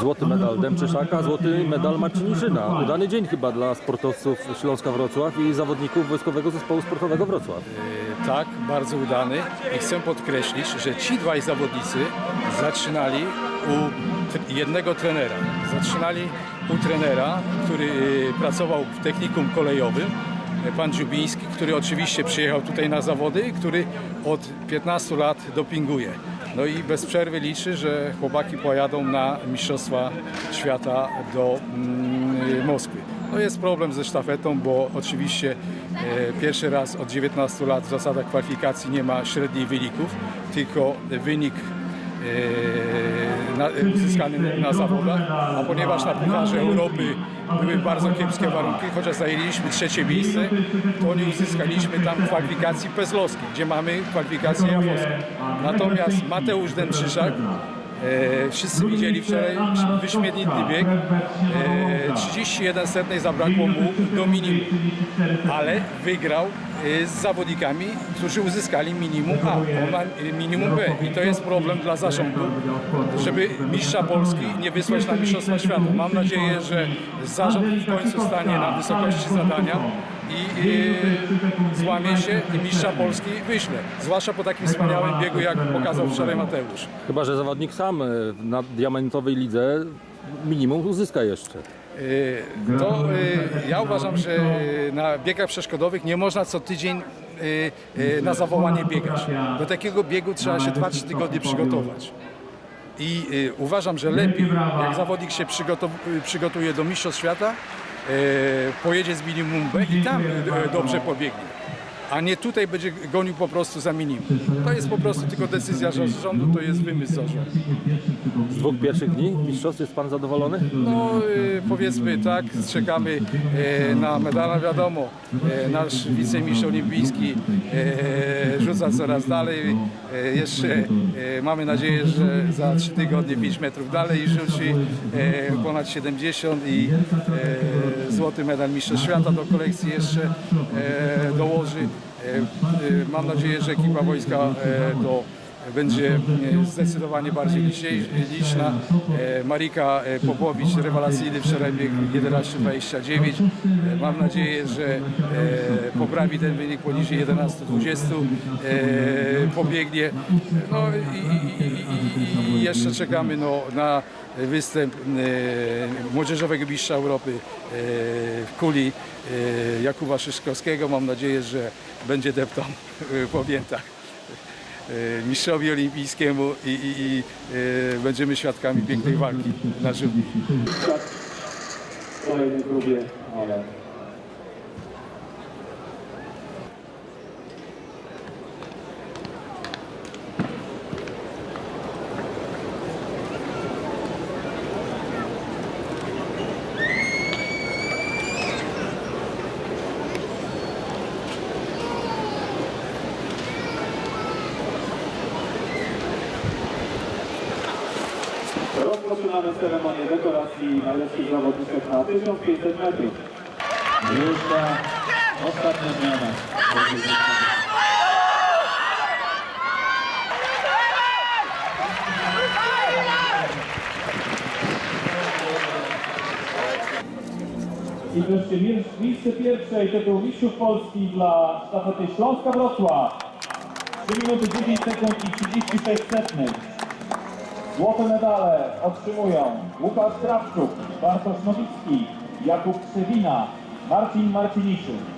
Złoty medal Dębczyszaka, złoty medal Marciniszyna. Udany dzień chyba dla sportowców Śląska Wrocław i zawodników Wojskowego Zespołu Sportowego Wrocław. Tak, bardzo udany i chcę podkreślić, że ci dwaj zawodnicy zaczynali u jednego trenera. Zaczynali u trenera, który y, pracował w technikum kolejowym, y, pan Dziubiński, który oczywiście przyjechał tutaj na zawody, który od 15 lat dopinguje. No i bez przerwy liczy, że chłopaki pojadą na Mistrzostwa Świata do mm, Moskwy. No jest problem ze sztafetą, bo oczywiście e, pierwszy raz od 19 lat w zasadach kwalifikacji nie ma średnich wyników, tylko wynik na, uzyskany na zawodach, a ponieważ na Pucharze Europy były bardzo kiepskie warunki, chociaż zajęliśmy trzecie miejsce, to nie uzyskaliśmy tam kwalifikacji Pezlowskiej, gdzie mamy kwalifikację jawowską. Natomiast Mateusz Dębrzyszak E, wszyscy widzieli wczoraj wyśmienitny bieg. E, 31 setnej zabrakło mu do minimum, ale wygrał z zawodnikami, którzy uzyskali minimum A, e, minimum B i to jest problem dla zarządu, żeby mistrza Polski nie wysłać na Mistrzostwa Świata. Mam nadzieję, że zarząd w końcu stanie na wysokości zadania i e, złamie się i mistrza Polski wyśle. Zwłaszcza po takim wspaniałym biegu, jak pokazał wczoraj Mateusz. Chyba, że zawodnik sam na diamentowej lidze minimum uzyska jeszcze. Y, To y, ja uważam, że y, na biegach przeszkodowych nie można co tydzień na zawołanie biegać. Do takiego biegu trzeba się 2-3 tygodnie przygotować. I uważam, że lepiej, jak zawodnik się przygotuje do Mistrzostw Świata, pojedzie z minimum B i tam dobrze pobiegnie. A nie tutaj będzie gonił po prostu za minimum. To jest po prostu tylko decyzja rządu, to jest wymysł zarządu. Z dwóch pierwszych dni mistrzostw jest Pan zadowolony? No y, powiedzmy tak, czekamy y, na medala, wiadomo, y, nasz wicemistrz olimpijski rzuca coraz dalej, jeszcze mamy nadzieję, że za trzy tygodnie 5 metrów dalej rzuci y, ponad 70 i złoty medal mistrza świata do kolekcji jeszcze dołoży. Y, y, Mam nadzieję, że ekipa wojska y, do będzie e, zdecydowanie bardziej liczna. E, Marika e, Popowicz, rewelacyjny wczoraj bieg 11.29. E, Mam nadzieję, że poprawi ten wynik poniżej 11.20. E, Pobiegnie. No i, jeszcze czekamy no, na występ młodzieżowego mistrza Europy w kuli Jakuba Szyszkowskiego. Mam nadzieję, że będzie deptał po piętach mistrzowi olimpijskiemu i, i, i e, będziemy świadkami pięknej walki na żywo. ale rozpoczynamy ceremonię dekoracji najlepszych zawodników na 1500 metrów. Już ta ostatnia zmiana. I wreszcie mie- miejsce pierwsze i tytuł mistrzów Polski dla sztafety Śląska Wrocław. 3 minuty 10 sekund i 36 setnych. Złote medale otrzymują Łukasz Krawczuk, Bartosz Nowicki, Jakub Trzewina, Marcin Marciniszyn.